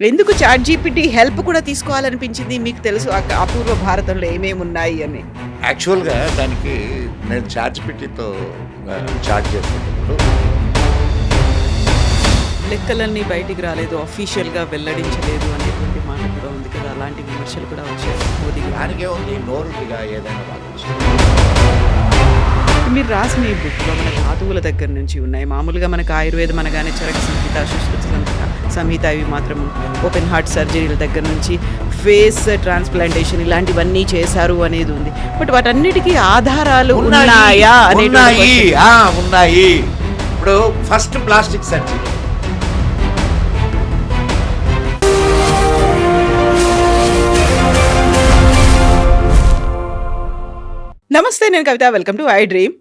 ఎందుకు chat GPT help కూడా తీసుకోవాలనిపించింది? మీకు తెలుసు అపూర్వ భారతంలో ఏమేమి ఉన్నాయి అని యాక్చువల్గా దానికి నేను ఛార్జ్ పెట్టితో చార్జ్ చేసేటప్పుడు లెక్కలన్నీ బయటికి రాలేదు అఫీషియల్గా వెల్లడించలేదు అనేటువంటి మాట కూడా ఉంది కదా అలాంటి విమర్శలు కూడా వచ్చాయి మోదీ. దానికే ఉంది నోరుగా ఏదైనా మీరు రాసిన ఈ బుక్లో మన ధాతువుల దగ్గర నుంచి ఉన్నాయి. మామూలుగా మనకు ఆయుర్వేదం అనగానే చరక సంహిత శుశ్రుత సంహిత సంహిత ఇవి మాత్రం ఓపెన్ హార్ట్ సర్జరీల దగ్గర నుంచి ఫేస్ ట్రాన్స్ప్లాంటేషన్ ఇలాంటివన్నీ చేశారు అనేది ఉంది. బట్ వాటన్నిటికీ ఆధారాలు ఉన్నాయా ఉన్నాయి ఉన్నాయి. ఇప్పుడు ఫస్ట్ ప్లాస్టిక్ సర్జరీ నమస్తే నేను Kavitha. Welcome to I dream.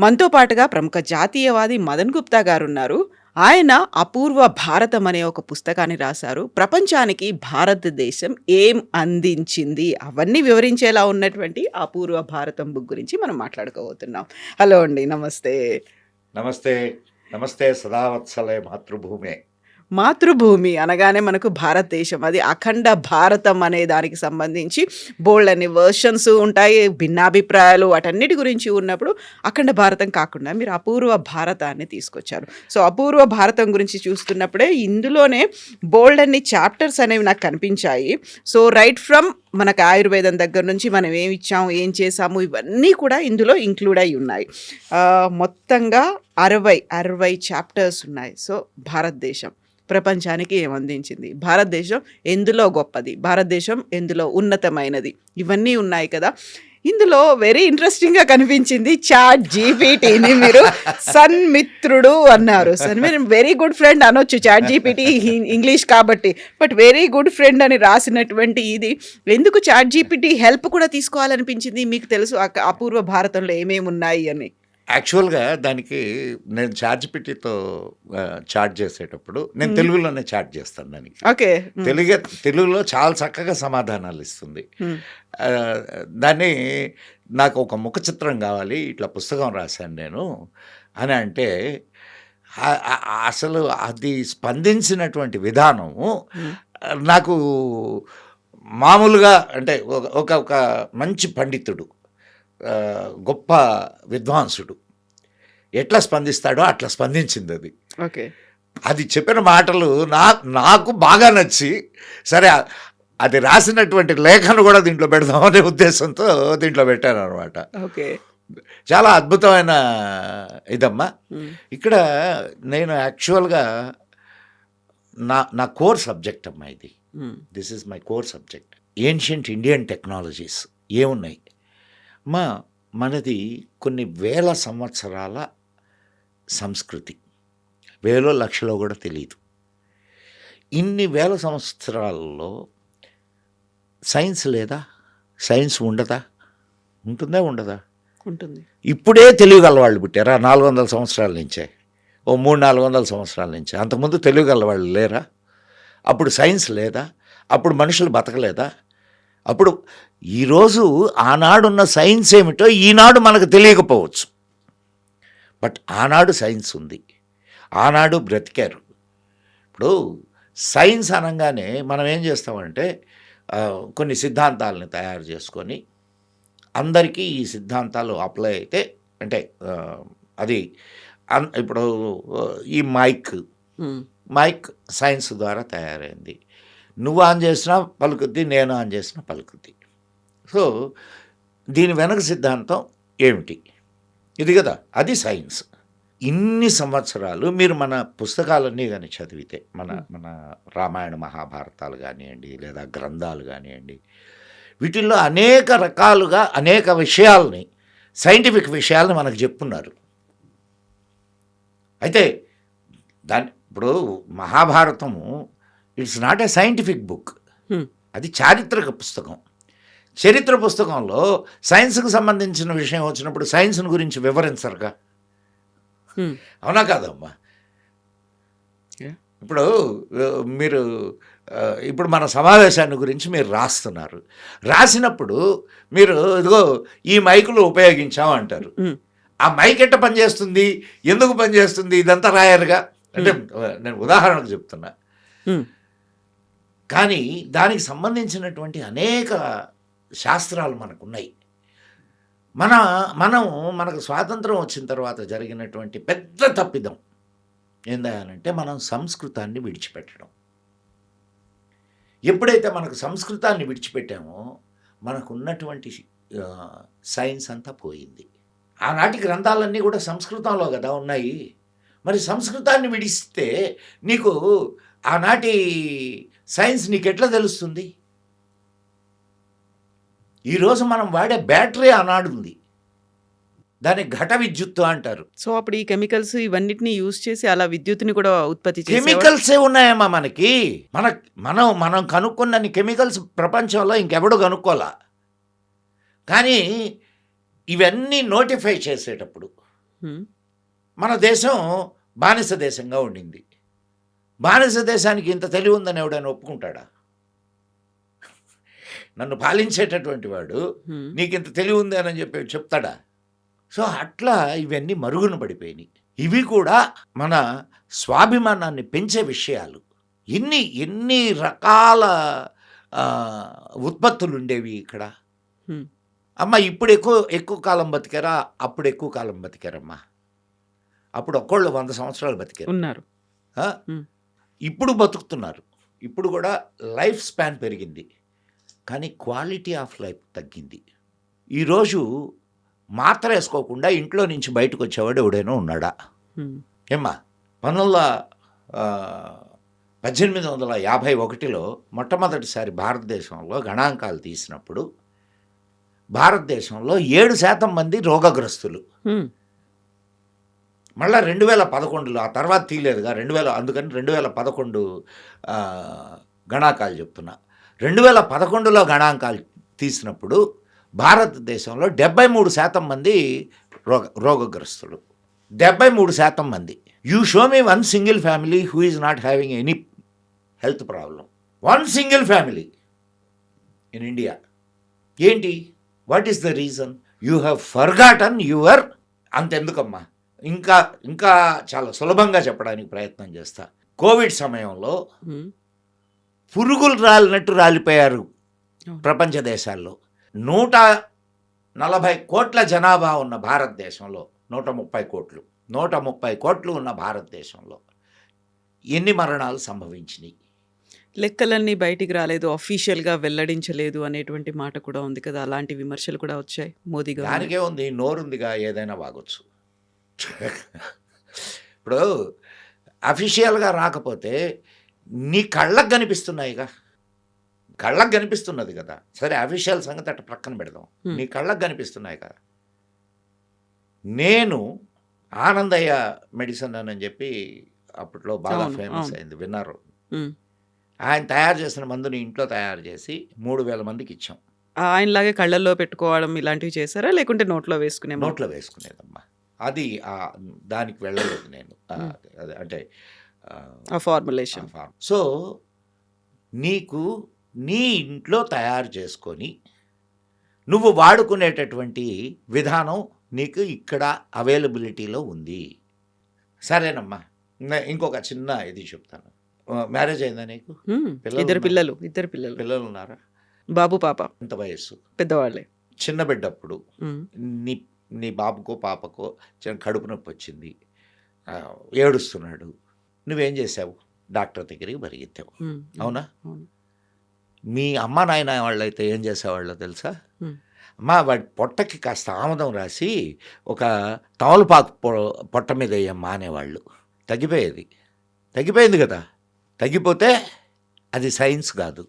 మనతో పాటుగా ప్రముఖ జాతీయవాది మదన్ గుప్తా గారు ఉన్నారు ఆయన అపూర్వ భారతం అనే ఒక పుస్తకాన్ని రాశారు. ప్రపంచానికి భారతదేశం ఏం అందించింది? అవన్నీ వివరించేలా ఉన్నటువంటి అపూర్వ భారతం బుక్ గురించి మనం మాట్లాడుకోబోతున్నాం. హలో అండి నమస్తే. నమస్తే. నమస్తే సదావత్సలే మాతృభూమే. మాతృభూమి అనగానే మనకు భారతదేశం. అది అఖండ భారతం అనే దానికి సంబంధించి బోల్డ్ అనే వర్షన్స్ ఉంటాయి భిన్నాభిప్రాయాలు వాటన్నిటి గురించి ఉన్నప్పుడు అఖండ భారతం కాకుండా మీరు అపూర్వ భారతాన్ని తీసుకొచ్చారు. సో అపూర్వ భారతం గురించి చూస్తున్నప్పుడే ఇందులోనే బోల్డ్ అన్ని చాప్టర్స్ అనేవి నాకు కనిపించాయి. సో రైట్ ఫ్రమ్ మనకు ఆయుర్వేదం దగ్గర నుంచి మనం ఏమి ఇచ్చాము ఏం చేసాము ఇవన్నీ కూడా ఇందులో ఇంక్లూడ్ అయి ఉన్నాయి. మొత్తంగా అరవై అరవై చాప్టర్స్ ఉన్నాయి. సో భారతదేశం. ప్రపంచానికి ఏమందించింది భారతదేశం ఎందులో గొప్పది? భారతదేశం ఎందులో ఉన్నతమైనది? ఇవన్నీ ఉన్నాయి కదా. ఇందులో వెరీ ఇంట్రెస్టింగ్గా కనిపించింది చాట్ జీపీటీని మీరు సన్మిత్రుడు అన్నారు. సన్ వెరీ గుడ్ ఫ్రెండ్ అనొచ్చు చాట్ జీపీటీ ఇంగ్లీష్ కాబట్టి. బట్ వెరీ గుడ్ ఫ్రెండ్ అని రాసినటువంటి ఇది. ఎందుకు చాట్ జీపీటీ హెల్ప్ కూడా తీసుకోవాలనిపించింది? మీకు తెలుసు అపూర్వ భారతంలో ఏమేమి ఉన్నాయి అని. యాక్చువల్గా దానికి నేను ఛార్జ్ పెట్టితో చార్జ్ చేసేటప్పుడు నేను తెలుగులోనే చార్జ్ చేస్తాను దానికి. ఓకే. తెలుగు తెలుగులో చాలా చక్కగా సమాధానాలు ఇస్తుంది. దాన్ని నాకు ఒక ముఖ చిత్రం కావాలి ఇట్లా పుస్తకం రాశాను నేను అని అంటే అసలు అది స్పందించినటువంటి విధానము నాకు మామూలుగా అంటే ఒక- ఒక మంచి పండితుడు. గొప్ప విద్వాంసుడు. ఎట్లా స్పందిస్తాడో అట్లా స్పందించింది అది. ఓకే. అది చెప్పిన మాటలు నా నాకు బాగా నచ్చి సరే అది రాసినటువంటి లేఖను కూడా దీంట్లో పెడదామనే ఉద్దేశంతో దీంట్లో పెట్టాను అనమాట ఓకే. చాలా అద్భుతమైన ఇదమ్మా. ఇక్కడ నేను యాక్చువల్గా నా నా కోర్ సబ్జెక్ట్ అమ్మా ఇది. This is my core subject ancient Indian technologies ఏమున్నాయి? మా మనది కొన్ని వేల సంవత్సరాల సంస్కృతి. వేలో లక్షలో కూడా తెలియదు ఇన్ని వేల సంవత్సరాలలో సైన్స్ లేదా? సైన్స్ ఉండదా? ఉంటుందా ఉండదా? ఉంటుంది. ఇప్పుడే తెలియగల వాళ్ళు పుట్టారా? నాలుగు వందల సంవత్సరాల నుంచే. ఓ మూడు నాలుగు వందల సంవత్సరాల నుంచే. అంతకుముందు తెలియగల వాళ్ళు లేరా? అప్పుడు సైన్స్ లేదా? అప్పుడు మనుషులు బతకలేదా? అప్పుడు ఈరోజు ఆనాడున్న సైన్స్ ఏమిటో ఈనాడు మనకు తెలియకపోవచ్చు. బట్ ఆనాడు సైన్స్ ఉంది. ఆనాడు బ్రతికారు. ఇప్పుడు సైన్స్ అనగానే మనం ఏం చేస్తామంటే కొన్ని సిద్ధాంతాలని తయారు చేసుకొని అందరికీ ఈ సిద్ధాంతాలు అప్లై అయితే అంటే అది ఇప్పుడు ఈ మైక్ మైక్ సైన్స్ ద్వారా తయారైంది. నువ్వు ఆన్ చేసినా పలుకుద్ది నేను ఆన్ చేసినా పలుకుద్ది. సో దీని వెనక సిద్ధాంతం ఏమిటి? ఇది కదా అది సైన్స్. ఇన్ని సంవత్సరాలు మీరు మన పుస్తకాలన్నీ కానీ చదివితే మన మన రామాయణ మహాభారతాలు కానివ్వండి లేదా గ్రంథాలు కానివ్వండి వీటిల్లో అనేక రకాలుగా అనేక విషయాల్ని సైంటిఫిక్ విషయాల్ని మనకు చెప్పున్నారు. అయితే దాని ఇప్పుడు మహాభారతము it's not a scientific book. Hmm. అది చారిత్రక పుస్తకం. చరిత్ర పుస్తకంలో సైన్స్కి సంబంధించిన విషయం వచ్చినప్పుడు సైన్స్ గురించి వివరించరుగా? అవునా కాదమ్మా. ఇప్పుడు మీరు ఇప్పుడు మన సమావేశాన్ని గురించి మీరు రాస్తున్నారు. రాసినప్పుడు మీరు ఇదిగో ఈ మైకులు ఉపయోగించాం అంటారు. ఆ మైక్ ఎట్ట పనిచేస్తుంది? ఎందుకు పనిచేస్తుంది? ఇదంతా రాయరుగా అంటే నేను ఉదాహరణకు చెప్తున్నా. హ్మ్. కానీ దానికి సంబంధించినటువంటి అనేక శాస్త్రాలు మనకున్నాయి. మన మనం మనకు స్వాతంత్రం వచ్చిన తర్వాత జరిగినటువంటి పెద్ద తప్పిదం ఏందనంటే మనం సంస్కృతాన్ని విడిచిపెట్టడం. ఎప్పుడైతే మనకు సంస్కృతాన్ని విడిచిపెట్టామో మనకు ఉన్నటువంటి సైన్స్ అంతా పోయింది. ఆనాటి గ్రంథాలన్నీ కూడా సంస్కృతంలో కదా ఉన్నాయి. మరి సంస్కృతాన్ని విడిస్తే నీకు ఆనాటి సైన్స్ నీకు ఎట్లా తెలుస్తుంది? ఈరోజు మనం వాడే బ్యాటరీ ఆనాడు ఉంది. దాన్ని ఘట విద్యుత్తు అంటారు. సో అప్పుడు ఈ కెమికల్స్ ఇవన్నిటిని యూజ్ చేసి అలా విద్యుత్తుని కూడా ఉత్పత్తి. కెమికల్సే ఉన్నాయమ్మా మనకి. మన మనం మనం కనుక్కున్నన్ని కెమికల్స్ ప్రపంచంలో ఇంకెవడు కనుక్కోలా? కానీ ఇవన్నీ నోటిఫై చేసేటప్పుడు. మన దేశం బానిస దేశంగా ఉండింది. బానిస దేశానికి ఇంత తెలివి ఉందని ఎవడైనా ఒప్పుకుంటాడా? నన్ను పాలించేటటువంటి వాడు. నీకు ఇంత తెలివి ఉంది అని చెప్పి చెప్తాడా? సో అట్లా ఇవన్నీ మరుగున పడిపోయినాయి. ఇవి కూడా మన స్వాభిమానాన్ని పెంచే విషయాలు. ఎన్ని ఎన్ని రకాల ఉత్పత్తులు ఉండేవి ఇక్కడ. అమ్మ ఇప్పుడు ఎక్కువ ఎక్కువ కాలం బతికారా? అప్పుడు ఎక్కువ కాలం బతికారమ్మా. అప్పుడు ఒక్కళ్ళు వంద సంవత్సరాలు బతికారు. ఉన్నారు. ఇప్పుడు బతుకుతున్నారు. ఇప్పుడు కూడా లైఫ్ స్పాన్ పెరిగింది. కానీ క్వాలిటీ ఆఫ్ లైఫ్ తగ్గింది. ఈరోజు మాత్ర వేసుకోకుండా ఇంట్లో నుంచి బయటకు వచ్చేవాడు ఎవడైనా ఉన్నాడా. ఏమ్మా పంతొమ్మిది పద్దెనిమిది వందల యాభై ఒకటిలో మొట్టమొదటిసారి భారతదేశంలో గణాంకాలు తీసినప్పుడు భారతదేశంలో ఏడు శాతం మంది రోగగ్రస్తులు. మళ్ళీ రెండు వేల పదకొండులో ఆ తర్వాత తీయలేదుగా రెండు వేల అందుకని రెండు వేల పదకొండు గణాంకాలు చెప్తున్నా. రెండు వేల పదకొండులో గణాంకాలు తీసినప్పుడు భారతదేశంలో డెబ్బై మూడు శాతం మంది రోగ రోగగ్రస్తులు. డెబ్బై మూడు శాతం మంది. You show me one single family who is not having any health problem one single family in India ఏంటి? What is the reason you have forgotten your అంతెందుకమ్మా? ఇంకా ఇంకా చాలా సులభంగా చెప్పడానికి ప్రయత్నం చేస్తా. కోవిడ్ సమయంలో. పురుగులు రాలినట్టు రాలిపోయారు. ప్రపంచ దేశాల్లో. నూట నలభై కోట్ల జనాభా ఉన్న భారతదేశంలో నూట ముప్పై కోట్లు నూట ముప్పై కోట్లు ఉన్న భారతదేశంలో ఎన్ని మరణాలు సంభవించినాయి? లెక్కలన్నీ బయటికి రాలేదు అఫీషియల్గా వెల్లడించలేదు అనేటువంటి మాట కూడా ఉంది కదా. అలాంటి విమర్శలు కూడా వచ్చాయి మోదీ గారు. దానికే ఉంది నోరుందిగా ఏదైనా వాగొచ్చు. ఇప్పుడు అఫీషియల్గా రాకపోతే నీ కళ్ళకు కనిపిస్తున్నాయిగా కళ్ళకు కనిపిస్తున్నది కదా సరే అఫీషియల్ సంగతి అట్ట పక్కన పెడదాం. నీ కళ్ళకు కనిపిస్తున్నాయి కదా నేను ఆనందయ్య మెడిసిన్ అని చెప్పి అప్పట్లో బాగా ఫేమస్. అయింది విన్నారు. ఆయన తయారు చేసిన మందుని ఇంట్లో తయారు చేసి మూడు వేల మందికి ఇచ్చాం ఆయనలాగే కళ్ళల్లో పెట్టుకోవడం ఇలాంటివి చేశారా లేకుంటే నోట్లో వేసుకునే? నోట్లో వేసుకునేదమ్మా అది దానికి వెళ్ళలేదు నేను. అదే అంటే ఫార్ములేషన్ ఫార్మ్. సో నీకు నీ ఇంట్లో తయారు చేసుకొని నువ్వు వాడుకునేటటువంటి విధానం నీకు ఇక్కడ అవైలబిలిటీలో ఉంది. సరేనమ్మా. ఇంకొక చిన్న ఇది చెప్తాను. మ్యారేజ్ అయిందా నీకు. పిల్లలు ఇద్దరు. పిల్లలు ఇద్దరు పిల్లలు. పిల్లలు ఉన్నారా? బాబు పాప. ఎంత వయస్సు? పెద్దవాళ్ళే. చిన్న బిడ్డప్పుడు హ్మ్. నీ నీ బాబుకో పాపకో చిన్న కడుపు నొప్పి వచ్చింది. ఏడుస్తున్నాడు. నువ్వేం చేసావు? డాక్టర్ దగ్గరికి పరిగెత్తావు. అవునా. మీ అమ్మ నాయన వాళ్ళైతే ఏం చేసేవాళ్ళో తెలుసా. అమ్మా వాడి పొట్టకి కాస్త ఆముదం రాసి ఒక తమలపాకు పొ పొట్ట మీద వేయమ్మా అనేవాళ్ళు. తగ్గిపోయేది. తగ్గిపోయింది కదా? తగ్గిపోతే అది సైన్స్ కాదు.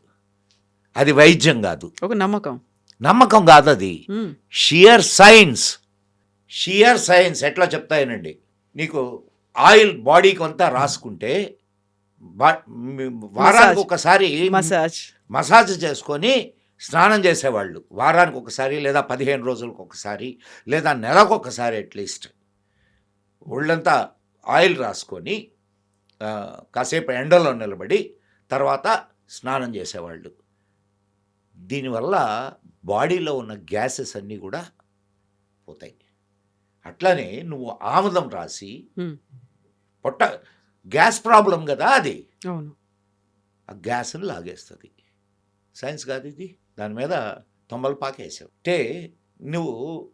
అది వైద్యం కాదు. ఒక నమ్మకం. నమ్మకం కాదు అది. Shear science. షియర్ సైన్స్ ఎట్లా చెప్తాయనండి? నీకు ఆయిల్ బాడీకి అంతా రాసుకుంటే వారానికి. ఒకసారి మసాజ్ మసాజ్ చేసుకొని స్నానం చేసేవాళ్ళు. వారానికి ఒకసారి లేదా పదిహేను రోజులకు ఒకసారి లేదా నెలకు ఒకసారి అట్లీస్ట్ ఒళ్ళంతా ఆయిల్ రాసుకొని కాసేపు ఎండలో నిలబడి తర్వాత స్నానం చేసేవాళ్ళు. దీనివల్ల బాడీలో ఉన్న గ్యాసెస్ అన్నీ కూడా పోతాయి. అట్లానే నువ్వు ఆముదం రాసి. పొట్ట గ్యాస్ ప్రాబ్లం కదా అది. అవును. ఆ గ్యాస్ని లాగేస్తుంది. సైన్స్ కాదు ఇది. దాని మీద తొమ్మలపాకు వేసావు. అంటే నువ్వు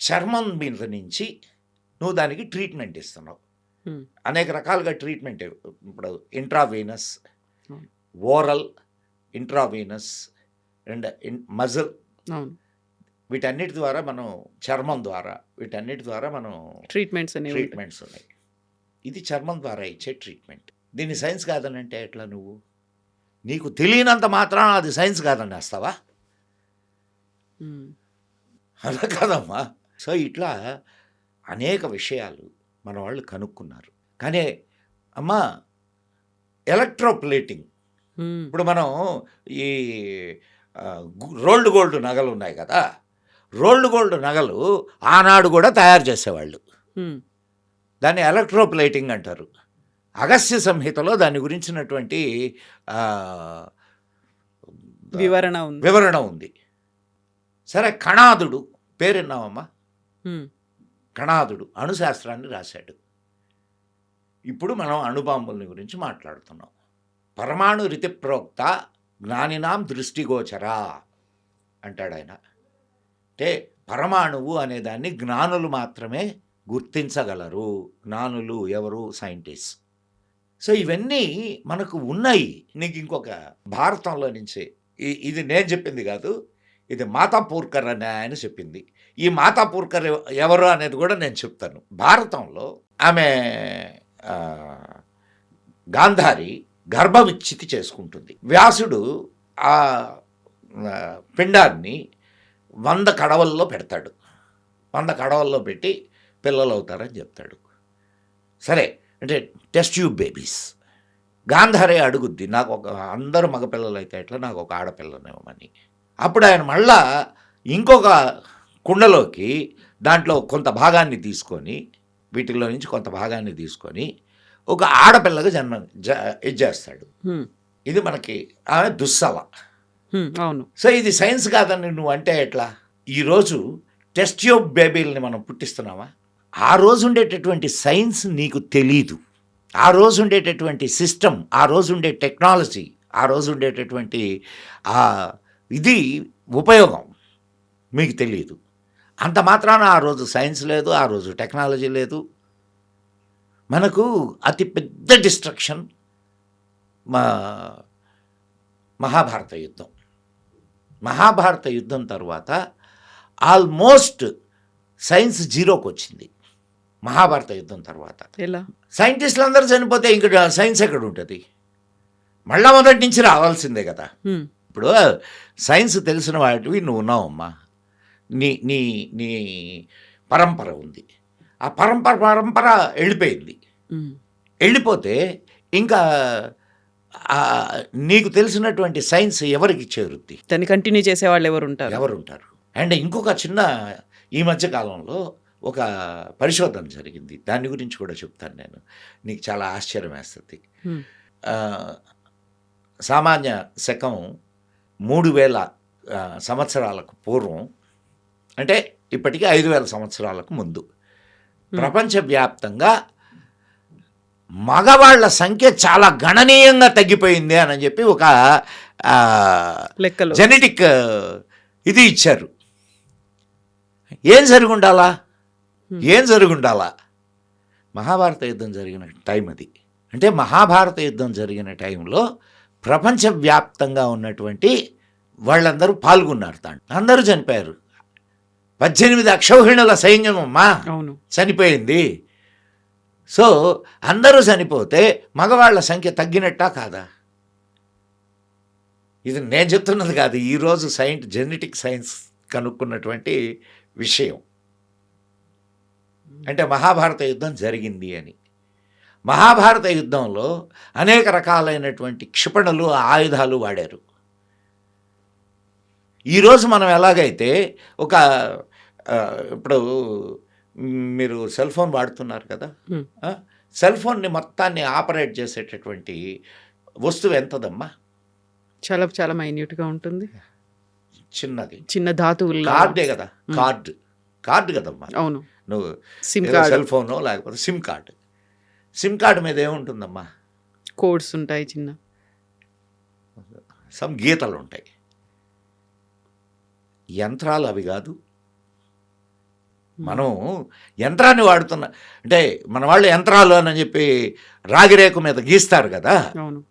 చర్మం మీద నుంచి నువ్వు దానికి ట్రీట్మెంట్ ఇస్తున్నావు. అనేక రకాలుగా ట్రీట్మెంట్ ఇప్పుడు intravenous. Oral intravenous and muscle వీటన్నిటి ద్వారా మనం చర్మం ద్వారా వీటన్నిటి ద్వారా మనం ట్రీట్మెంట్స్. ట్రీట్మెంట్స్ ఉన్నాయి. ఇది చర్మం ద్వారా ఇచ్చే ట్రీట్మెంట్ దీన్ని సైన్స్ కాదని అంటే ఎట్లా నువ్వు? నీకు తెలియనంత మాత్రాన అది సైన్స్ కాదని వేస్తావా హ్మ్. అలా కాదమ్మా. సో ఇట్లా అనేక విషయాలు మన వాళ్ళు కనుక్కున్నారు. కానీ అమ్మా ఎలక్ట్రోప్లేటింగ్ హ్మ్. ఇప్పుడు మనం ఈ రోల్డ్ గోల్డ్ నగలు ఉన్నాయి కదా? రోల్డ్ గోల్డ్ నగలు ఆనాడు కూడా తయారు చేసేవాళ్ళు. దాన్ని ఎలక్ట్రోప్లేటింగ్ అంటారు. అగస్త్య సంహితలో దాని గురించినటువంటి వివరణ ఉంది. వివరణ ఉంది. సరే కణాదుడు పేరున్నావమ్మా. కణాదుడు అణుశాస్త్రాన్ని రాశాడు. ఇప్పుడు మనం అణుబాంబుల్ని గురించి మాట్లాడుతున్నాం. పరమాణు రితి ప్రోక్త జ్ఞానినాం దృష్టిగోచరా అంటాడు ఆయన అంటే పరమాణువు అనే దాన్ని జ్ఞానులు మాత్రమే గుర్తించగలరు. జ్ఞానులు ఎవరు? సైంటిస్ట్. సో ఇవన్నీ మనకు ఉన్నాయి. నీకు ఇంకొక భారతంలో నుంచి. ఇది నేను చెప్పింది కాదు. ఇది మాతా పూర్కర్ అనే ఆయన చెప్పింది. ఈ మాతా పూర్కర్ ఎవరు అనేది కూడా నేను చెప్తాను. భారతంలో ఆమె గాంధారి గర్భవిచ్ఛితి చేసుకుంటుంది. వ్యాసుడు ఆ, పిండాన్ని వంద కడవల్లో పెడతాడు. వంద కడవల్లో పెట్టి పిల్లలు అవుతారని చెప్తాడు. సరే అంటే టెస్ట్ ట్యూబ్ బేబీస్. గాంధారే అడుగుద్ది నాకు ఒక అందరు మగపిల్లలు అయితే ఎట్లా నాకు ఒక ఆడపిల్లనివ్వమని అప్పుడు ఆయన మళ్ళా ఇంకొక కుండలోకి దాంట్లో కొంత భాగాన్ని తీసుకొని వీటిలో నుంచి కొంత భాగాన్ని తీసుకొని ఒక ఆడపిల్లగా జన్మ జ ఇచ్చేస్తాడు హ్మ్. ఇది మనకి ఆమె దుస్సల హ్మ్. అవును. సో ఇది సైన్స్ కాదని నువ్వు అంటే ఎట్లా? ఈరోజు టెస్ట్ ట్యూబ్ బేబీలని మనం పుట్టిస్తున్నామా? ఆ రోజు ఉండేటటువంటి సైన్స్ నీకు తెలీదు. ఆ రోజు ఉండేటటువంటి సిస్టమ్ ఆ రోజు ఉండే టెక్నాలజీ ఆ రోజు ఉండేటటువంటి ఆ ఇది ఉపయోగం మీకు తెలియదు అంత మాత్రాన ఆ రోజు సైన్స్ లేదు ఆ రోజు టెక్నాలజీ లేదు. మనకు అతి పెద్ద డిస్ట్రక్షన్ మా మహాభారత యుద్ధం. మహాభారత యుద్ధం తర్వాత ఆల్మోస్ట్ సైన్స్ జీరోకి వచ్చింది మహాభారత యుద్ధం తర్వాత. సైంటిస్టులు అందరూ చనిపోతే ఇంక సైన్స్ ఎక్కడ ఉంటుంది? మళ్ళా మొదటి నుంచి రావాల్సిందే కదా. ఇప్పుడు సైన్స్ తెలిసిన వాటివి నువ్వు ఉన్నావమ్మా. నీ నీ నీ పరంపర ఉంది. ఆ పరంపర పరంపర వెళ్ళిపోయింది. వెళ్ళిపోతే ఇంకా నీకు తెలిసినటువంటి సైన్స్ ఎవరికి చేరుద్ది? దాన్ని కంటిన్యూ చేసే వాళ్ళు ఎవరు ఉంటారు ఎవరు ఉంటారు అండ్ ఇంకొక చిన్న ఈ మధ్య కాలంలో ఒక పరిశోధన జరిగింది. దాని గురించి కూడా చెప్తాను నేను. నీకు చాలా ఆశ్చర్యం వేస్తుంది. సామాన్య శకం మూడు వేల సంవత్సరాలకు పూర్వం అంటే ఇప్పటికీ ఐదు వేల సంవత్సరాలకు ముందు. ప్రపంచవ్యాప్తంగా మగవాళ్ళ సంఖ్య చాలా గణనీయంగా తగ్గిపోయింది అని చెప్పి ఒక లెక్కలు. జెనెటిక్ ఇది ఇచ్చారు. ఏం జరిగి ఉండాలా Hmm. ఏం జరిగి ఉండాలా మహాభారత యుద్ధం జరిగిన టైం అది. అంటే మహాభారత యుద్ధం జరిగిన టైంలో ప్రపంచవ్యాప్తంగా ఉన్నటువంటి వాళ్ళందరూ పాల్గొన్నారు దాంట్లో. అందరూ చనిపోయారు. పద్దెనిమిది అక్షౌహిణుల సైన్యం అమ్మా అవును. చనిపోయింది. సో అందరూ చనిపోతే మగవాళ్ళ సంఖ్య తగ్గినట్టా కాదా? ఇది నేను చెప్తున్నది కాదు ఈరోజు సైంట్ జెనెటిక్ సైన్స్ కనుక్కున్నటువంటి విషయం. అంటే మహాభారత యుద్ధం జరిగింది అని. మహాభారత యుద్ధంలో అనేక రకాలైనటువంటి క్షిపణులు ఆయుధాలు వాడారు. ఈరోజు మనం ఎలాగైతే ఒక ఇప్పుడు మీరు సెల్ ఫోన్ వాడుతున్నారు కదా సెల్ ఫోన్ని మొత్తాన్ని ఆపరేట్ చేసేటటువంటి వస్తువు ఎంతదమ్మా? చాలా చాలా మైన్యూట్గా ఉంటుంది. చిన్నది. చిన్న ధాతువులు కార్డే కదా కార్డ్. కార్డు కదమ్మా. అవును. నువ్వు సిమ్ కార్డ్. సెల్ ఫోను లేకపోతే సిమ్ కార్డు. సిమ్ కార్డు మీద ఏముంటుందమ్మా? కోడ్స్ ఉంటాయి చిన్న. సమ్ గీతలు ఉంటాయి యంత్రాలు అవి కాదు మనం యంత్రాన్ని వాడుతున్న అంటే మన వాళ్ళు యంత్రాలు అని చెప్పి రాగిరేకు మీద గీస్తారు కదా. అవును.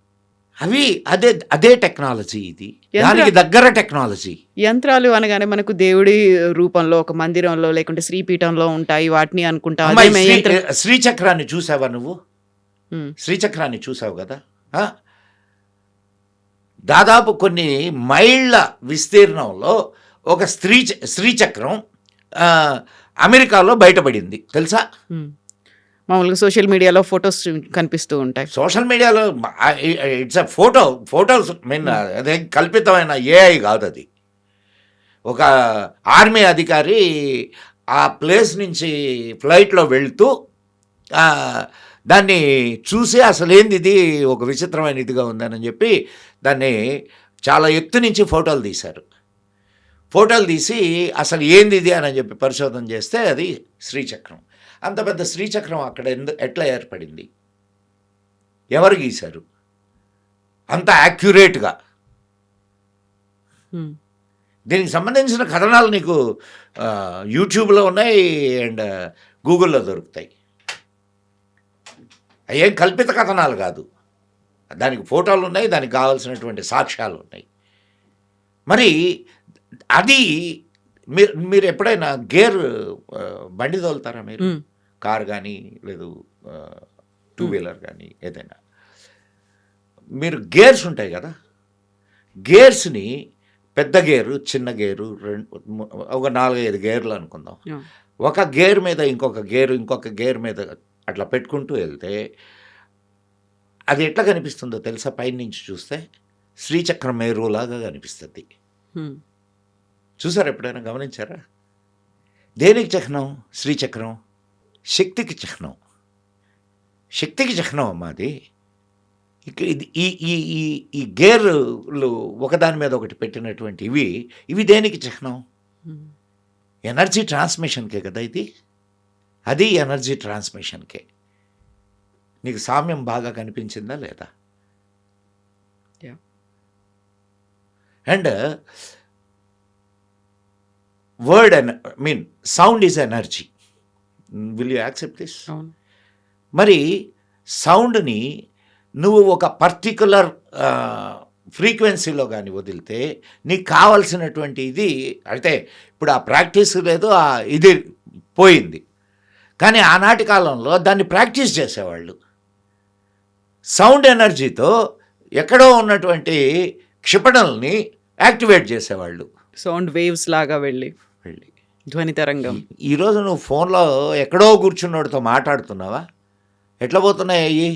అవి అదే అదే టెక్నాలజీ ఇది. దానికి దగ్గర టెక్నాలజీ. యంత్రాలు అనగానే మనకు దేవుడి రూపంలో ఒక మందిరంలో లేకుంటే శ్రీపీఠంలో ఉంటాయి వాటిని అనుకుంటా. శ్రీచక్రాన్ని చూసావా నువ్వు? శ్రీచక్రాన్ని చూసావు కదా? దాదాపు కొన్ని మైళ్ళ విస్తీర్ణంలో ఒక స్త్రీ శ్రీచక్రం అమెరికాలో బయటపడింది. తెలుసా. మామూలుగా సోషల్ మీడియాలో ఫొటోస్ కనిపిస్తూ ఉంటాయి. సోషల్ మీడియాలో it's a photo photos mean అదే కల్పితమైన ఏఐ కాదు అది. ఒక ఆర్మీ అధికారి ఆ ప్లేస్ నుంచి ఫ్లైట్లో వెళ్తూ దాన్ని చూసి అసలు ఏంది ఇది? ఒక విచిత్రమైన ఇదిగా ఉందని చెప్పి దాన్ని చాలా ఎత్తు నుంచి ఫోటోలు తీశారు. ఫోటోలు తీసి అసలు ఏంది ఇది అని చెప్పి పరిశోధన చేస్తే అది శ్రీచక్రం. అంత పెద్ద శ్రీచక్రం అక్కడ ఎందు ఎట్లా ఏర్పడింది? ఎవరు గీశారు? అంత యాక్యురేట్గా. దీనికి సంబంధించిన కథనాలు నీకు యూట్యూబ్లో ఉన్నాయి అండ్ గూగుల్లో దొరుకుతాయి. అయ్యేం కల్పిత కథనాలు కాదు. దానికి ఫోటోలు ఉన్నాయి దానికి కావాల్సినటువంటి సాక్ష్యాలు ఉన్నాయి. మరి అది మీరు మీరు ఎప్పుడైనా గేర్ బండి తోలుతారా మీరు? కార్ కానీ లేదు టూ వీలర్ కానీ ఏదైనా. మీరు గేర్స్ ఉంటాయి కదా? గేర్స్ని పెద్ద గేరు చిన్న గేరు రెండు ఒక నాలుగైదు గేర్లు అనుకుందాం. ఒక గేర్ మీద ఇంకొక గేరు ఇంకొక గేర్ మీద అట్లా పెట్టుకుంటూ వెళ్తే అది ఎట్లా కనిపిస్తుందో తెలుసా? పైన నుంచి చూస్తే శ్రీచక్రం మేరులాగా కనిపిస్తుంది చూసారా ఎప్పుడైనా గమనించారా? దేనికి చిహ్నం? శ్రీచక్రం శక్తికి చిహ్నం. శక్తికి చిహ్నం అమ్మా అది. ఇక ఇది ఈ ఈ ఈ ఈ గేర్లు ఒకదాని మీద ఒకటి పెట్టినటువంటి ఇవి ఇవి దేనికి చిహ్నం. ఎనర్జీ ట్రాన్స్మిషన్కే కదా ఇది? అది ఎనర్జీ ట్రాన్స్మిషన్కే. నీకు సామ్యం బాగా కనిపించిందా లేదా. And word N mean sound is energy will you accept this మరి సౌండ్ని నువ్వు ఒక పర్టికులర్ ఫ్రీక్వెన్సీలో కానీ వదిలితే నీకు కావలసినటువంటి ఇది అయితే ఇప్పుడు ఆ ప్రాక్టీస్ లేదు ఆ ఇది పోయింది. కానీ ఆనాటి కాలంలో దాన్ని ప్రాక్టీస్ చేసేవాళ్ళు. సౌండ్ ఎనర్జీతో ఎక్కడో ఉన్నటువంటి క్షిపణుల్ని యాక్టివేట్ చేసేవాళ్ళు. సౌండ్ వేవ్స్ లాగా వెళ్ళి. వెళ్ళి ధ్వని తరంగం ఈరోజు నువ్వు ఫోన్లో ఎక్కడో కూర్చున్నోడితో మాట్లాడుతున్నావా? ఎట్లా పోతున్నాయి అయ్యి?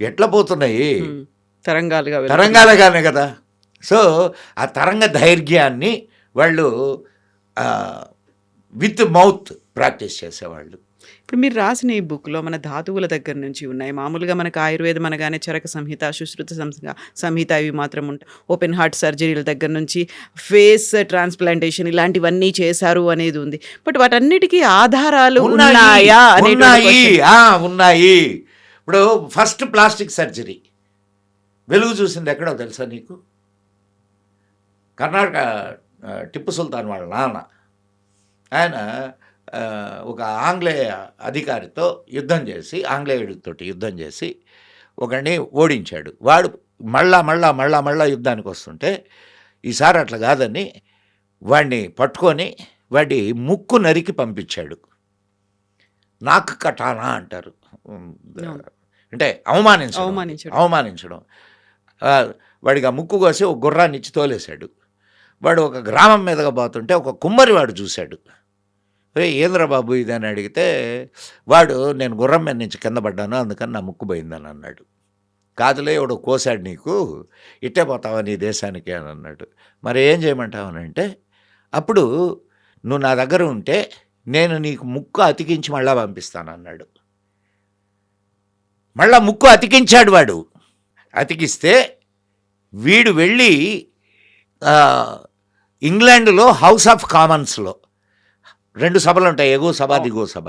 ఎట్లా పోతున్నాయి? తరంగాలుగా తరంగాలుగానే కదా. సో ఆ తరంగ ధైర్యాన్ని వాళ్ళు విత్ మౌత్ ప్రాక్టీస్ చేసేవాళ్ళు. ఇప్పుడు మీరు రాసిన ఈ బుక్లో మన ధాతువుల దగ్గర నుంచి ఉన్నాయి. మామూలుగా మనకు ఆయుర్వేదం అనగానే చరక సంహిత సుశ్రుత సంహిత సంహిత ఇవి మాత్రం ఉంటాయి ఓపెన్ హార్ట్ సర్జరీల దగ్గర నుంచి ఫేస్ ట్రాన్స్ప్లాంటేషన్ ఇలాంటివన్నీ చేశారు అనేది ఉంది. బట్ వాటన్నిటికీ ఆధారాలు ఉన్నాయా ఉన్నాయి ఉన్నాయి. ఇప్పుడు ఫస్ట్ ప్లాస్టిక్ సర్జరీ. వెలుగు చూసింది ఎక్కడో తెలుసా నీకు? కర్ణాటక టిప్పు సుల్తాన్ వాళ్ళ నాన్న. ఆయన ఒక ఆంగ్లేయ అధికారితో యుద్ధం చేసి ఆంగ్లేయుడితోటి యుద్ధం చేసి ఒకడిని ఓడించాడు. వాడు మళ్ళా మళ్ళా మళ్ళా మళ్ళా యుద్ధానికి వస్తుంటే ఈసారి అట్లా కాదని వాడిని పట్టుకొని వాడి ముక్కు నరికి పంపించాడు. నాక్ కటానా అంటారు. అంటే అవమానించడం. అవమానించడం. వాడికి ఆ ముక్కు కోసి ఒక గుర్రాన్ని ఇచ్చి తోలేశాడు. వాడు ఒక గ్రామం మీదగా పోతుంటే ఒక కుమ్మరి వాడు చూశాడు. రే ఏంద్ర బాబు ఇది అని అడిగితే వాడు నేను గుర్రం మీద నుంచి కింద పడ్డాను అందుకని నా ముక్కు పోయిందని అన్నాడు. కాదులే ఎవడో కోసాడు నీకు ఇట్టే పోతావా నీ దేశానికి అని అన్నాడు. మరి ఏం చేయమంటావనంటే అప్పుడు నువ్వు నా దగ్గర ఉంటే నేను నీకు ముక్కు అతికించి మళ్ళా పంపిస్తాను అన్నాడు. మళ్ళా ముక్కు అతికించాడు వాడు. అతికిస్తే వీడు వెళ్ళి ఇంగ్లాండ్లో హౌస్ ఆఫ్ కామన్స్లో రెండు సభలు ఉంటాయి ఎగువ సభ. దిగువ సభ.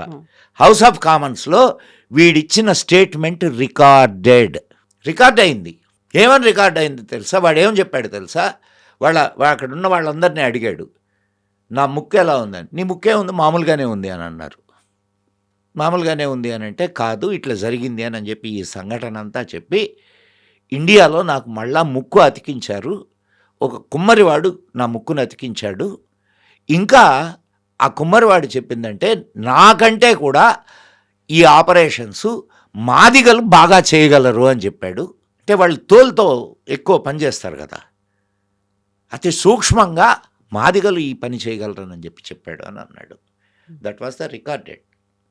హౌస్ ఆఫ్ కామన్స్లో వీడిచ్చిన స్టేట్మెంట్ రికార్డెడ్. రికార్డ్ అయింది. ఏమని రికార్డ్ అయింది తెలుసా? వాడు ఏమని చెప్పాడు తెలుసా? వాళ్ళ అక్కడ ఉన్న వాళ్ళందరినీ అడిగాడు. నా ముక్కు ఎలా ఉందని నీ ముక్కే ఉంది మామూలుగానే ఉంది అని అన్నారు. మామూలుగానే ఉంది అని అంటే కాదు ఇట్లా జరిగింది అని అని చెప్పి ఈ సంఘటన అంతా చెప్పి ఇండియాలో నాకు మళ్ళా ముక్కు అతికించారు. ఒక కుమ్మరివాడు నా ముక్కును అతికించాడు. ఇంకా ఆ కుమ్మరివాడు చెప్పిందంటే నాకంటే కూడా ఈ ఆపరేషన్స్ మాదిగలు బాగా చేయగలరు అని చెప్పాడు. అంటే వాళ్ళు తోలుతో ఎక్కువ పని చేస్తారు కదా. అతి సూక్ష్మంగా మాదిగలు ఈ పని చేయగలరని చెప్పి చెప్పాడు అని అన్నాడు. That was the recorded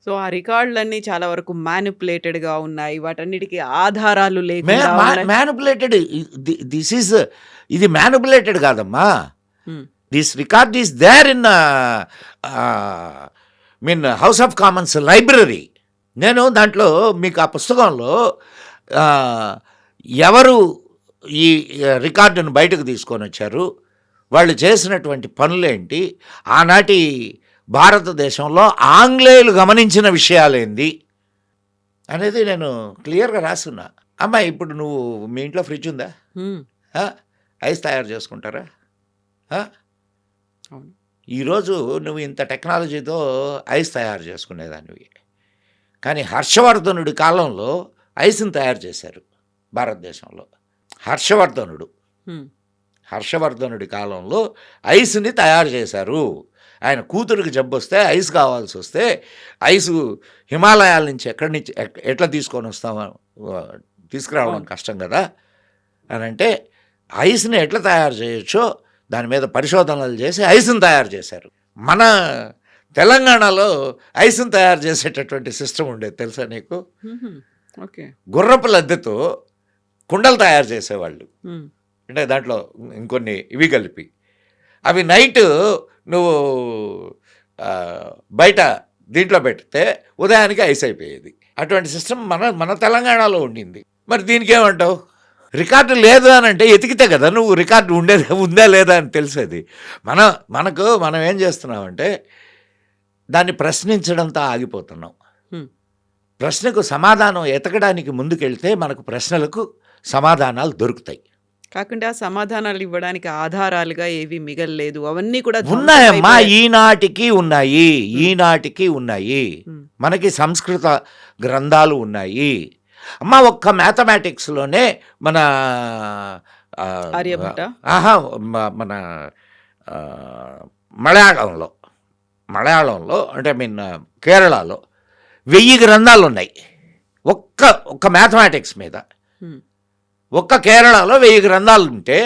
so ఆ రికార్డులన్నీ చాలా వరకు మ్యానిపులేటెడ్గా ఉన్నాయి. వాటన్నిటికీ ఆధారాలు. మ్యానుపులేటెడ్ దిస్ ఈజ్ ఇది మ్యానుపులేటెడ్ కాదమ్మా. This record is there in mean House of Commons library నేను దాంట్లో మీకు ఆ పుస్తకంలో ఎవరు ఈ రికార్డును బయటకు తీసుకొని వచ్చారు వాళ్ళు చేసినటువంటి పనులేంటి ఆనాటి భారతదేశంలో ఆంగ్లేయులు గమనించిన విషయాలేంది అనేది నేను క్లియర్గా రాస్తున్నా అమ్మాయి ఇప్పుడు నువ్వు మీ ఇంట్లో ఫ్రిడ్జ్ ఉందా? ఐస్ తయారు చేసుకుంటారా? అవును. ఈరోజు నువ్వు ఇంత టెక్నాలజీతో ఐస్ తయారు చేసుకునేదానివి కానీ హర్షవర్ధనుడి కాలంలో ఐస్ని తయారు చేశారు భారతదేశంలో హర్షవర్ధనుడు. హర్షవర్ధనుడి కాలంలో ఐస్ని తయారు చేశారు ఆయన కూతురికి జబ్బు వస్తే ఐస్ కావాల్సి వస్తే ఐస్ హిమాలయాల నుంచి ఎక్కడి నుంచి ఎట్లా తీసుకొని వస్తామో తీసుకురావడం. కష్టం కదా అని అంటే ఐస్ని ఎట్లా తయారు చేయొచ్చో దాని మీద పరిశోధనలు చేసి ఐస్ని తయారు చేశారు. మన తెలంగాణలో ఐస్ని తయారు చేసేటటువంటి సిస్టమ్ ఉండేది తెలుసా నీకు. ఓకే. గుర్రపు లద్దెతో కుండలు తయారు చేసేవాళ్ళు. అంటే దాంట్లో ఇంకొన్ని ఇవి కలిపి. అవి నైట్ నువ్వు బయట దీంట్లో పెడితే ఉదయానికి ఐస్ అయిపోయేది. అటువంటి సిస్టమ్ మన మన తెలంగాణలో ఉండింది. మరి దీనికి ఏమంటావు? రికార్డు లేదు అని అంటే ఎతికితే కదా నువ్వు రికార్డు ఉండేది ఉందా లేదా అని తెలిసేది. మన మనకు మనం ఏం చేస్తున్నామంటే దాన్ని ప్రశ్నించడంతో ఆగిపోతున్నాం. ప్రశ్నకు సమాధానం ఎతకడానికి ముందుకెళ్తే మనకు ప్రశ్నలకు సమాధానాలు దొరుకుతాయి. కాకుండా సమాధానాలు ఇవ్వడానికి ఆధారాలుగా ఏవి మిగల్లేదు. అవన్నీ కూడా ఉన్నాయమ్మా. ఈనాటికి ఉన్నాయి ఈనాటికి ఉన్నాయి. మనకి సంస్కృత గ్రంథాలు ఉన్నాయి. అమ్మ ఒక్క మ్యాథమెటిక్స్లోనే మన? ఆహా మన మలయాళంలో మలయాళంలో అంటే ఐ మీన్ కేరళలో వెయ్యి గ్రంథాలు ఉన్నాయి ఒక్క ఒక్క మ్యాథమెటిక్స్ మీద. ఒక్క కేరళలో వెయ్యి గ్రంథాలు ఉంటే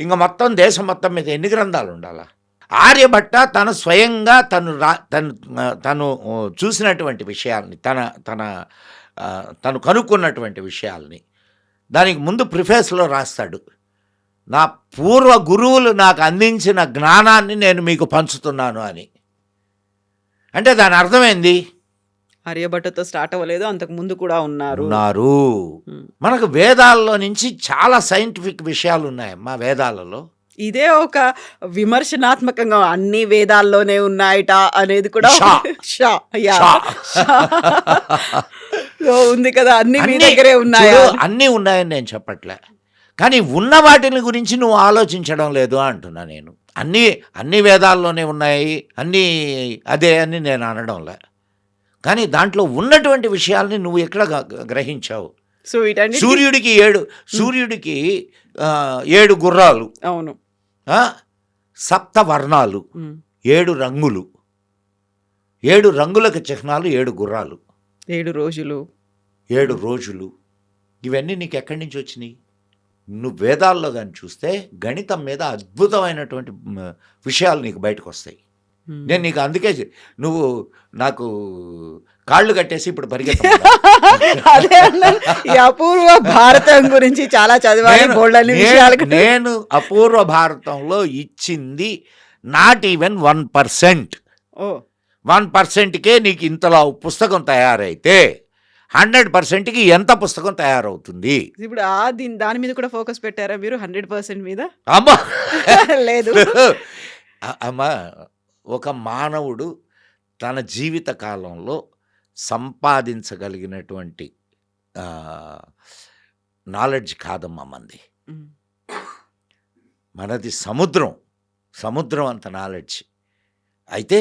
ఇంక మొత్తం దేశం మొత్తం మీద ఎన్ని గ్రంథాలు ఉండాలా ఆర్యభట్ట తను స్వయంగా తను రా తను తను చూసినటువంటి విషయాల్ని తన తన తను కనుక్కున్నటువంటి విషయాల్ని. దానికి ముందు ప్రిఫేస్లో రాస్తాడు. నా పూర్వ గురువులు నాకు అందించిన జ్ఞానాన్ని నేను మీకు పంచుతున్నాను అని. అంటే దాని అర్థమైంది? ఆర్యభట్టతో స్టార్ట్ అవ్వలేదు అంతకు ముందు కూడా ఉన్నారు. ఉన్నారు. మనకు వేదాల్లో నుంచి చాలా సైంటిఫిక్ విషయాలు ఉన్నాయమ్మా వేదాలలో. ఇదే ఒక విమర్శనాత్మకంగా అన్ని వేదాల్లోనే ఉన్నాయట అనేది కూడా షా. షా. యా. ఉంది కదా అన్ని మీ దగ్గరే ఉన్నాయా? అన్నీ ఉన్నాయని నేను చెప్పట్లే. కానీ ఉన్న వాటిని గురించి నువ్వు ఆలోచించడం లేదు అంటున్నా నేను. అన్నీ అన్ని వేదాల్లోనే ఉన్నాయి అన్నీ అదే అని నేను అనడంలే. కానీ దాంట్లో ఉన్నటువంటి విషయాల్ని నువ్వు ఎక్కడ గ్రహించావు? సూర్యుడికి ఏడు సూర్యుడికి ఏడు గుర్రాలు. అవును. సప్త వర్ణాలు. ఏడు రంగులు. ఏడు రంగులకు చిహ్నాలు ఏడు గుర్రాలు. ఏడు రోజులు. ఏడు రోజులు. ఇవన్నీ నీకు ఎక్కడి నుంచి వచ్చినాయి? నువ్వు వేదాల్లో కానీ చూస్తే గణితం మీద అద్భుతమైనటువంటి విషయాలు నీకు బయటకు వస్తాయి. నేను నీకు అందుకే నువ్వు నాకు కాళ్ళు కట్టేసి ఇప్పుడు పరిగెత్త అపూర్వ భారతం గురించి చాలా కూడా- నేను అపూర్వ భారతంలో ఇచ్చింది నాట్ ఈవెన్ వన్ పర్సెంట్. ఓ. వన్ పర్సెంట్కే నీకు ఇంతలా పుస్తకం తయారైతే హండ్రెడ్ పర్సెంట్కి ఎంత పుస్తకం తయారవుతుంది? ఇప్పుడు ఆ దీని దాని మీద కూడా ఫోకస్ పెట్టారా మీరు హండ్రెడ్ పర్సెంట్ మీద? అమ్మా! లేదు. అమ్మా ఒక మానవుడు తన జీవిత కాలంలో సంపాదించగలిగినటువంటి నాలెడ్జ్ కాదమ్మా మంది. మనది సముద్రం. సముద్రం అంత నాలెడ్జ్. అయితే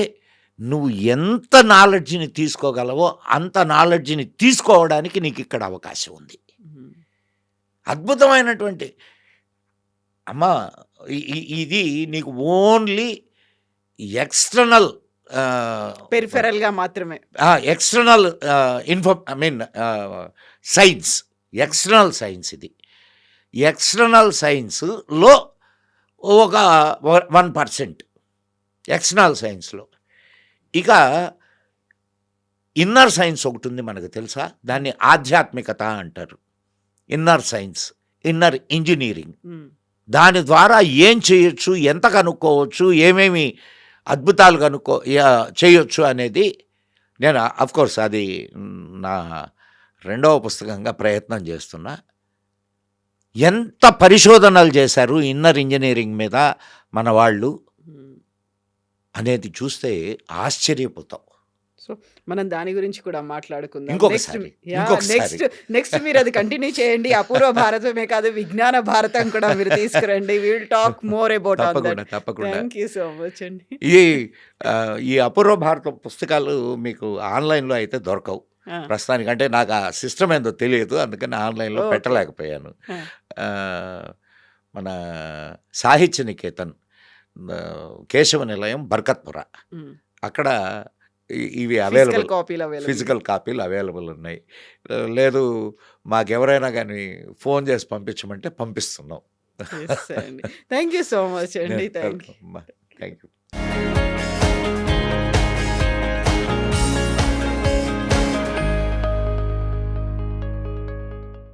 నువ్వు ఎంత నాలెడ్జ్ని తీసుకోగలవో అంత నాలెడ్జ్ని తీసుకోవడానికి నీకు ఇక్కడ అవకాశం ఉంది. హ్మ్. అద్భుతమైనటువంటి అమ్మా ఇది నీకు ఓన్లీ ఎక్స్టర్నల్ పెరిఫెరల్‌గా మాత్రమే. External info I mean science external science ఇది. ఎక్స్టర్నల్ సైన్స్లో ఒక వన్ పర్సెంట్ ఎక్స్టర్నల్ సైన్స్లో ఇక ఇన్నర్ సైన్స్ ఒకటి ఉంది మనకు తెలుసా దాన్ని ఆధ్యాత్మికత అంటారు ఇన్నర్ సైన్స్ ఇన్నర్ ఇంజనీరింగ్. దాని ద్వారా ఏం చేయొచ్చు ఎంత కనుక్కోవచ్చు ఏమేమి అద్భుతాలు కనుక్కో చేయొచ్చు అనేది నేను కోర్స్ అది నా రెండవ పుస్తకంగా ప్రయత్నం చేస్తున్నా ఎంత పరిశోధనలు చేశారు ఇన్నర్ ఇంజనీరింగ్ మీద మన వాళ్ళు. అనేది చూస్తే ఆశ్చర్యపోతాం సో, మనం దాని గురించి కూడా మాట్లాడుకుందాం. నెక్స్ట్. నెక్స్ట్ నెక్స్ట్ మీరది కంటిన్యూ చేయండి. అపూర్వ భారతమే కాదు విజ్ఞాన భారతం కూడా మీరు తీసుకురండి. విల్ టాక్ మోర్ అబౌట్ తప్పకుండా థాంక్ యూ సో మచ్ అండి. ఈ ఈ అపూర్వ భారతం పుస్తకాలు మీకు ఆన్లైన్లో అయితే దొరకవు! ప్రస్తుతానికి అంటే నాకు ఆ సిస్టమ్ ఏందో తెలియదు అందుకని ఆన్లైన్లో. పెట్టలేకపోయాను మన సాహిత్య నికేతన్ కేశవ నిలయం బర్కత్పుర. అక్కడ ఇవి అవైలబుల్ కాపీలు అవైలబుల్. ఫిజికల్ కాపీలు అవైలబుల్ ఉన్నాయి లేదు మాకెవరైనా కానీ ఫోన్ చేసి పంపించమంటే పంపిస్తున్నాం. థాంక్ యూ సో మచ్ అండి. Thank you